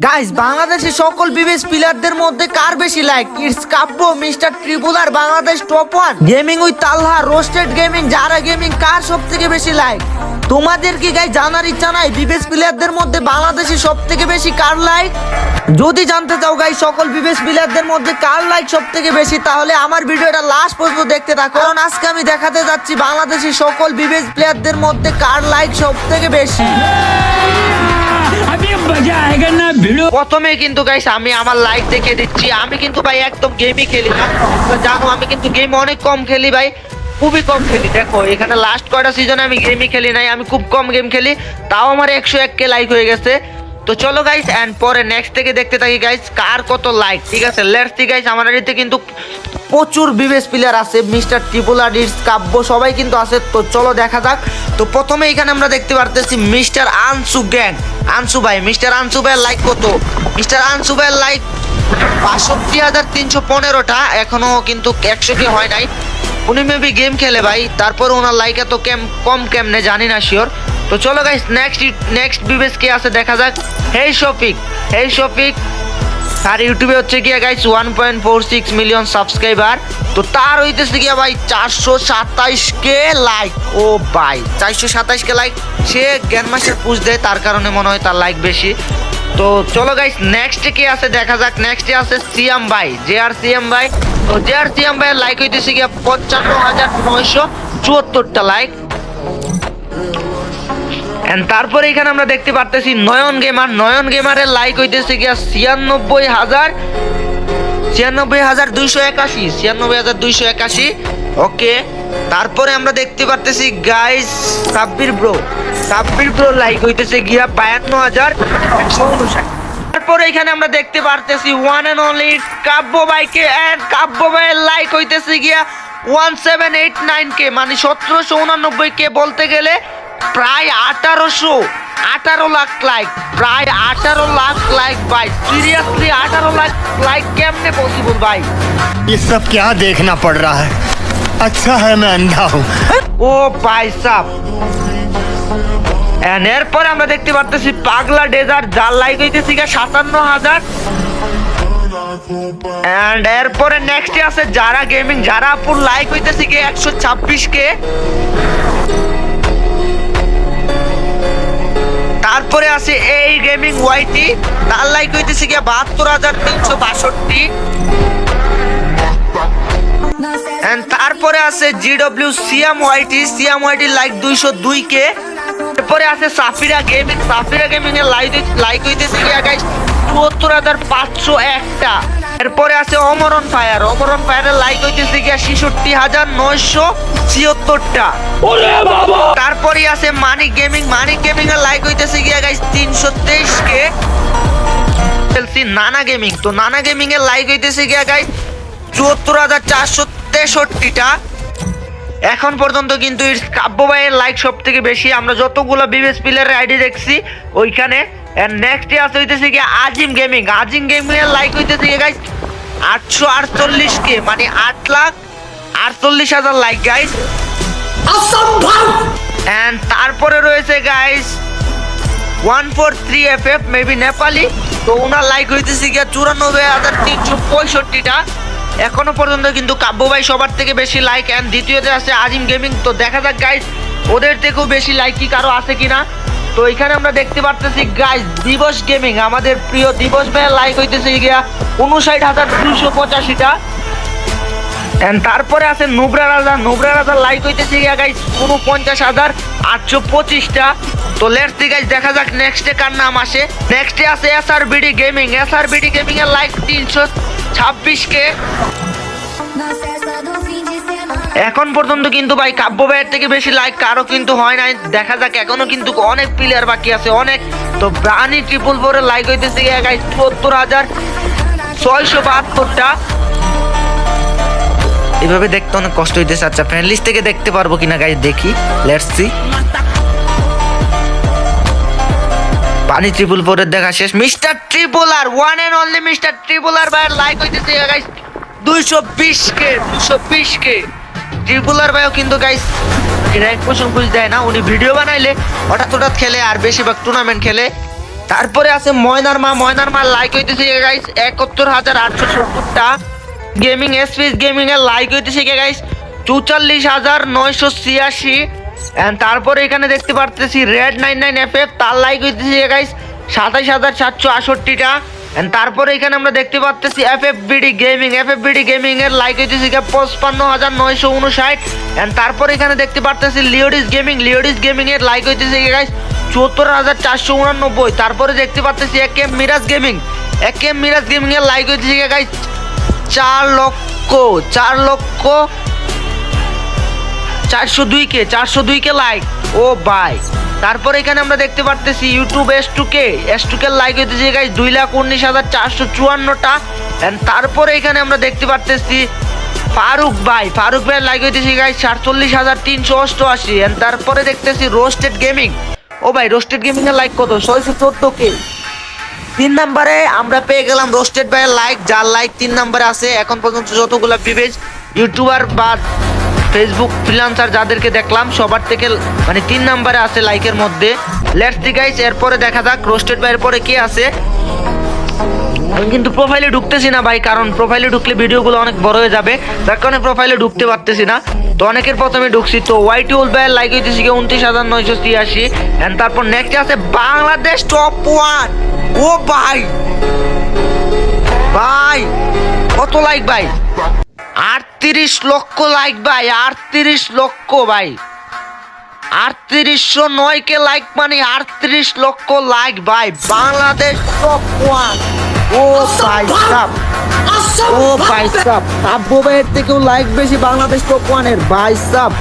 Guys বাংলাদেশের সকল বিবেস প্লেয়ারদের মধ্যে কার বেশি like it's Kabya, mister ট্রিপুলার Bangladesh top one gaming with Talha roasted gaming যারা গেমিং কার সব থেকে বেশি লাইক তোমাদের কি গাই জানার ইচ্ছা নাই? বিবেশ প্লেয়ারদের মধ্যে বাংলাদেশে সব থেকে বেশি কার লাইক যদি জানতে চাও গাই সকল বিবেস প্লেয়ারদের মধ্যে কার লাইক সব থেকে বেশি, তাহলে আমার ভিডিওটা লাস্ট পর্যন্ত দেখতে থাকো। কারণ আজকে আমি দেখাতে যাচ্ছি বাংলাদেশের সকল বিবেশ প্লেয়ারদের মধ্যে কার লাইক সব থেকে বেশি। প্রথমে কিন্তু গাইস আমি আমার লাইক দেখে দিচ্ছি। আমি কিন্তু ভাই একদম গেমই খেলি। না জানো আমি কিন্তু গেম অনেক কম খেলি ভাই। খুবই কম খেলি। দেখো, এখানে লাস্ট কয়টা সিজনে আমি গেমই খেলি নাই, আমি খুব কম গেম খেলি। তাও আমার একশো এক কে লাইক হয়ে গেছে। তো চলো গাইস এন্ড পরে নেক্সট থেকে দেখতে থাকি গাইস কার কত লাইক ঠিক আছে? লেটস সি গাইস আমার এদিকে কিন্তু প্রচুর বিবেশ প্লেয়ার আছে। মিস্টার ট্রিপুল আডিস, কাব্য সবাই কিন্তু আছে। তো চলো দেখা যাক। তো প্রথমে এখানে আমরা দেখতে পারতেছি মিস্টার আনসু গ্যাং। আনসু ভাই, মিস্টার আনসু ভাইয়ের লাইক কত? মিস্টার আনসু ভাইয়ের লাইক বাষট্টি হাজার তিনশো পনেরোটা, এখনও কিন্তু একশো কি হয় নাই। উনি মেবি গেম খেলে ভাই, তারপর ওনার লাইক এত কেম, কম কেমনে জানি না শিওর তো চলো গাইস নেক্সট নেক্সট বিবেশ কে আছে দেখা যাক। হেই শফিক হেই শফিক তার ইউটিউবে হচ্ছে গিয়া guys one point four six million subscriber তো তার হইতেছে গিয়া ভাই, চারশো সাতাইশ কে লাইক ও ভাই, চারশো সাতাইশ কে লাইক সে জ্ঞান মাসের পুজ দেয়, তার কারণে মনে হয় তার লাইক বেশি। তো চলো গাইস নেক্সট কে আছে দেখা যাক নেক্সটে আছে সিএম ভাই, জে আর সিএম ভাই। তো জে আর সিএম ভাইয়ের লাইক হইতেছে গিয়া পঞ্চান্ন হাজার নয়শো চুয়াত্তরটা লাইক তারপরে এখানে আমরা দেখতে পারতেছি নয়ন গেমার নয়ন গেমারের লাইক হইতেছে গিয়া ছিয়ানব্বই হাজার ছিয়ানব্বই হাজার দুইশো একাশি, ছিয়ানব্বই হাজার দুইশো একাশি। ওকে তারপরে আমরা দেখতে পারতেছি guys Sabbir bro Sabbir bro like হইতেছে গিয়া বায়ান্ন হাজার একশো উনষাট তারপরে এখানে আমরা দেখতে পারতেছি ওয়ান এন্ড অনলি কাব্য বাইকে এন্ড কাব্য বাইয়ের লাইক হইতেছে গিয়া one seven eight nine K মানে সতেরোশো উনানব্বই কে বলতে গেলে প্রায় আঠারোশো আঠারো লাখ লাইক প্রায় আঠারো লাখ লাইক ভাই সিরিয়াসলি আঠারো লাখ লাইক কেমনে পসিবল ভাই ये सब क्या देखना पड़ रहा है আচ্ছা হ্যাঁ ম্যান দাও। ও এরপরে আমরা দেখতে পারতেছি পাগলা ডেজার্ট জাল লাইক হইতেছি সাতান্ন হাজার। এন্ড এরপরে নেক্সট আছে যারা গেমিং যারা আপুর লাইক হইতেছে কি একশো ছাব্বিশ কে। তারপরে আছে এই গেমিং ওয়াইটি তার লাইক হইতেছে কি বাহাত্তর হাজার তিনশো বাষট্টি। তারপরে আছে GW CM YT CM YT like দুইশো দুই কে এরপরে আছে সাফিরা গেমিং সাফিরা গেমিং এর লাইক লাইক হইতেছে গিয়া গাইস চুয়াত্তর হাজার পাঁচশো একটা। এরপরে আছে অমরন ফায়ার অমরন ফায়ারের লাইক হইতেছে গিয়া ছেষট্টি হাজার নয়শো ছিয়াত্তরটা। তারপরে আছে মানিক গেমিং মানিক গেমিং এর লাইক হইতেছে গিয়া গাইস তিনশো তেইশ কে নানা গেমিং তো নানা গেমিং এর লাইক হইতেছে গিয়া গাইস চুয়াত্তর হাজার চারশো তেষট্টিটা। এখন পর্যন্ত কিন্তু কাব্য ভাইয়ের লাইক সব থেকে বেশি। আমরা যতগুলো বিবেস প্লেয়ারের আইডি দেখছি ওইখানে। নেক্সট আছে হইতেছে কি আজিম গেমিং আজিম গেমিং এর লাইক হইতেছে কি গাইস আটশো আটচল্লিশ কে মানে আট লাখ আটচল্লিশ হাজার লাইক গাইস অ্যান্ড তারপরে রয়েছে guys one four three F F maybe Nepali তো ওনার লাইক হইতেছে গিয়া চুরানব্বই হাজার তিনশো পঁয়ষট্টিটা। এখনও পর্যন্ত কিন্তু কাব্য ভাই সবার থেকে বেশি লাইক অ্যান্ড দ্বিতীয়তে আছে আজিম গেমিং তো দেখা যাক গাইজ ওদের থেকেও বেশি লাইক কি কারও আছে কিনা। তো এখানে আমরা দেখতে পারতেছি গাইস দিবস গেমিং আমাদের প্রিয় দিবস ভাইয়ের লাইক হইতেছে গিয়া উনষাট হাজার দুশো পঁচাশিটা। এন্ড তারপরে আছে নুবরা রাজা, নুবরা রাজার লাইক হইতেছে গিয়া গাইস উনপঞ্চাশ হাজার আটশো পঁচিশটা। তো লেটস সি গাইজ দেখা যাক নেক্সটে কার নাম আসে। নেক্সটে আছে S R BD gaming S R BD gaming এর লাইক তিনশো ছাব্বিশ কে. এখন পর্যন্ত কিন্তু ভাই কাব্য ভাইয়ের থেকে বেশি লাইক কারও কিন্তু হয় নাই। দেখা যাক, এখনও কিন্তু অনেক প্লেয়ার বাকি আছে, অনেক। তো ব্রানি ট্রিপল ফোরের লাইক হইতেছে গাইস সত্তর হাজার ছয়শো বাহাত্তরটা। এভাবে দেখতে অনেক কষ্ট হইতেছে। আচ্ছা ফ্রেন্ড লিস্ট থেকে দেখতে পারব কিনা গাইজ দেখি লেটস সি পানি ট্রিপল ফোরের দেখা শেষ। Mister triple R one and only mister triple R ভাইয়ের লাইক হইতেছে গাইস দুইশো বিশ কে দুইশো বিশ কে ট্রিপল আর ভাইও কিন্তু গাইস র্যাঙ্ক পোষণ বুঝ দেয় না। উনি ভিডিও বানাইলে, হঠাৎ হঠাৎ খেলে, আর বেশিরভাগ টুর্নামেন্ট খেলে। তারপরে আছে ময়নার মা। ময়নার মা লাইক হইতেছে গাইস একাত্তর হাজার আটশো সত্তরটা। গেমিং এসপিস গেমিং এর লাইক হইতেছে গাইস চৌচল্লিশ হাজার নয়শো ছিয়াশি। তারপরে এখানে দেখতে পারতেছি red nine nine F F তার লাইক হইতেছে গাইস সাতাইশ হাজার সাতশো আষট্টিটা। এন্ড তারপরে এখানে আমরা দেখতে পারতেছি F F BD gaming F F BD gaming এর লাইক হইতেছে গিয়ে পঁচপান্ন হাজার নয়শো উনষাট। এন্ড তারপরে এখানে দেখতে পারতেছি লিওডিস গেমিং লিওডিস গেমিং এর লাইক হইতেছে গাইস চুয়াত্তর হাজার চারশো উনানব্বই। তারপরে দেখতে পারতেছি এক এম মিরাজ গেমিং এক এম মিরাজ গেমিং এর লাইক হইতেছে গাইস চার লক্ষ চার লক্ষ চারশো দুই কে চারশো দুই কে লাইক ও বাই তারপরে এখানে আমরা দেখতে পারতেছি YouTube S two K S two K like হইতেছে গাইস দুই লাখ উনিশ হাজার চারশো চুয়ান্নটা। এন্ড তারপরে এখানে আমরা দেখতে পারতেছি ফারুক ভাই। ফারুক ভাই লাইক হইতেছে গাইস সাতচল্লিশ হাজার তিনশো অষ্টআশি। এন্ড তারপরে দেখতেছি রোস্টেড গেমিং ও ভাই রোস্টেড গেমিং এর লাইক কত? ছয়শো চোদ্দ কে তিন নম্বরে আমরা পেয়ে গেলাম রোস্টেড ভাইয়ের লাইক যার লাইক তিন নম্বরে আছে এখন পর্যন্ত যতগুলো বিবেজ ইউটিউবার বা ফেসবুক ফ্রিলান্সার যাদেরকে দেখলাম, সবার থেকে মানে তিন নাম্বারে আছে লাইকের মধ্যে। লেটস দি গাইস এরপরে দেখা যাক রোস্টেড ভাইয়ের পরে কে আছে। আমি কিন্তু প্রোফাইলে ঢুকতেছি না ভাই, কারণ প্রোফাইলে ঢুকলে ভিডিওগুলো অনেক বড় হয়ে যাবে। যার কারণে প্রোফাইলে ঢুকতে পারতেছি না। তো অনেকের প্রথমে ঢুকছি, তো ওয়াইটি উল ভাইয়ের লাইক হইতেছি গিয়ে উনত্রিশ হাজার নয়শো ছিয়াশি। অ্যান্ড তারপর নেক্সট আছে বাংলাদেশ টপ ওয়ান ও ভাই। ভাই, কত লাইক ভাই? আটত্রিশ লক্ষ লাইক ভাই আটত্রিশ লক্ষ ভাই আটত্রিশশো নয় কে লাইক মানে আটত্রিশ লক্ষ লাইক ভাই বাংলাদেশ টপ ওয়ান ও ভাই সাব ও ভাই সাব আব্বু ভাইয়ের থেকেও লাইক বেশি বাংলাদেশ টপ ওয়ানের ভাই সাব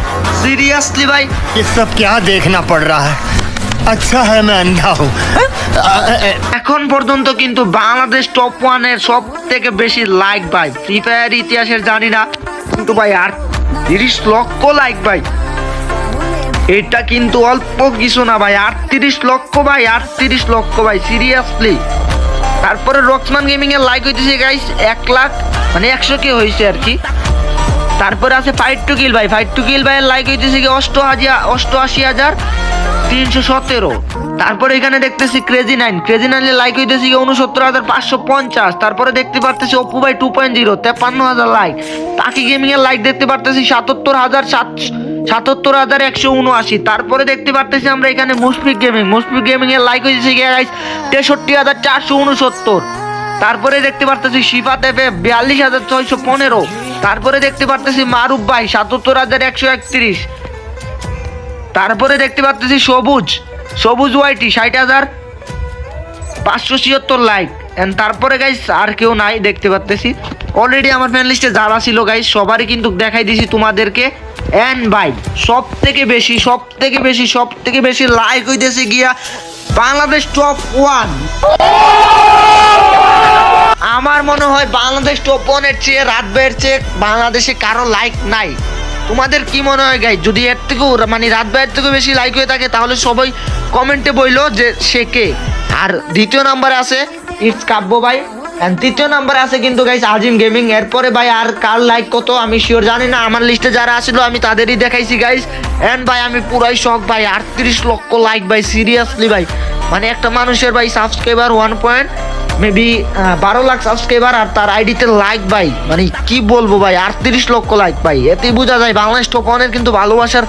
সিরিয়াসলি ভাই ये सब क्या देखना पड़ रहा है আচ্ছা হ্যাঁ না নাও। হ্যাঁ? এখন পর্যন্ত কিন্তু বাংলাদেশ টপ ওয়ানের সব থেকে বেশি লাইক ভাই। ফ্রি ফায়ার ইতিহাসের জানি না কিন্তু ভাই আর তিরিশ লক্ষ লাইক ভাই। এটা কিন্তু অল্প কিছু না ভাই আটত্রিশ লক্ষ ভাই আটত্রিশ লক্ষ ভাই সিরিয়াসলি তারপরে রক্সমান গেমিং এর লাইক হইতেছে গাইস এক লাখ মানে একশো কে হয়েছে আর কি। তারপরে আছে ফাইট টু কিল ভাই ফাইট টু কিল ভাইয়ের লাইক হইতেছে কি অষ্ট হাজার অষ্টআশি হাজার। তিনশো সতেরো। তারপরে এখানে দেখতেছি ক্রেজি নাইন ক্রেজি নাইনের লাইক হইতেছি উনসত্তর হাজার পাঁচশো পঞ্চাশ। তারপরে দেখতে পারতেছি অপু ভাই টু পয়েন্ট জিরো তেপান্ন হাজার লাইক তাকি গেমিং এর লাইক দেখতে পারতেছি সাতাত্তর হাজার সাত সাতাত্তর হাজার একশো উনআশি। তারপরে দেখতে পারতেছি আমরা এখানে মুশফিক গেমিং মুশফিক গেমিং এর লাইক হয়েছে তেষট্টি হাজার চারশো উনসত্তর। তারপরে দেখতে পারতেছি শিফা তেপে বিয়াল্লিশ হাজার ছয়শো পনেরো। তারপরে দেখতে পারতেছি মারুফ ভাই সাতাত্তর হাজার একশো একত্রিশ। তারপরে দেখতে পারতেছি সবুজ সবুজ ওয়াইটি ষাট হাজার পাঁচশো ছিয়াত্তর লাইক অ্যান্ড তারপরে গাইস আর কেউ নাই, দেখতে পারতেছি। অলরেডি আমার ফ্যান লিস্টে যারা ছিল গাইস সবারই কিন্তু দেখাই দিছি তোমাদেরকে। অ্যান্ড ভাই সব থেকে বেশি সব থেকে বেশি সব থেকে বেশি লাইক হইতেছে গিয়া বাংলাদেশ টপ ওয়ান আমার মনে হয় বাংলাদেশ টপ ওয়ানের চেয়ে, রাত বের চেয়ে বাংলাদেশে কারও লাইক নাই। তোমাদের কি মনে হয় গাই যদি এর থেকেও মানে রাত বের থেকেও বেশি লাইক হয়ে থাকে, তাহলে সবাই কমেন্টে বইলো যে সে কে। আর দ্বিতীয় নাম্বারে আছে ইটস কাব্য ভাই। তৃতীয় নাম্বার আছে কিন্তু গাইস আজিম গেমিং এরপরে ভাই, আর কার লাইক কত, আমি শিওর জানি না। আমার লিস্টে যারা আসলো, আমি তাদেরই দেখাইছি গাইস অ্যান্ড ভাই, আমি পুরাই শখ ভাই। আটত্রিশ লক্ষ লাইক ভাই সিরিয়াসলি ভাই। মানে একটা মানুষের, ভাই সাবস্ক্রাইবার ওয়ান পয়েন্ট মেবি বারো লাখ সাবস্ক্রাইবার আর তার আইডিতে লাইক ভাই। মানে কি বলব ভাই, আটত্রিশ লক্ষ লাইক ভাই। এতেই বোঝা যায় বাংলাদেশ টপ ওয়ানের কিন্তু ভালোবাসার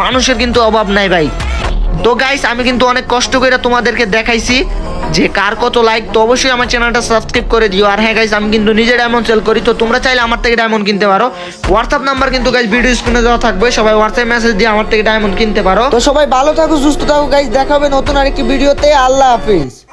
মানুষের কিন্তু অভাব নাই ভাই। তো গাইস আমি কিন্তু অনেক কষ্ট করে তোমাদেরকে দেখাইছি যে কার কত লাইক তো অবশ্যই আমার চ্যানেলটা সাবস্ক্রাইব করে দিও। আর হ্যাঁ গাইস আমি কিন্তু নিজে ডায়মন্ড সেল করি, তো তোমরা চাইলে আমার থেকে ডায়মন্ড কিনতে পারো। হোয়াটসঅ্যাপ নাম্বার কিন্তু গাইস ভিডিও স্ক্রিনে দেওয়া থাকবে। সবাই হোয়াটসঅ্যাপ মেসেজ দিয়ে আমার থেকে ডায়মন্ড কিনতে পারো। তো সবাই ভালো থাকো, সুস্থ থাকো গাইস দেখা হবে নতুন আরেকটি ভিডিওতে আল্লাহ হাফিজ।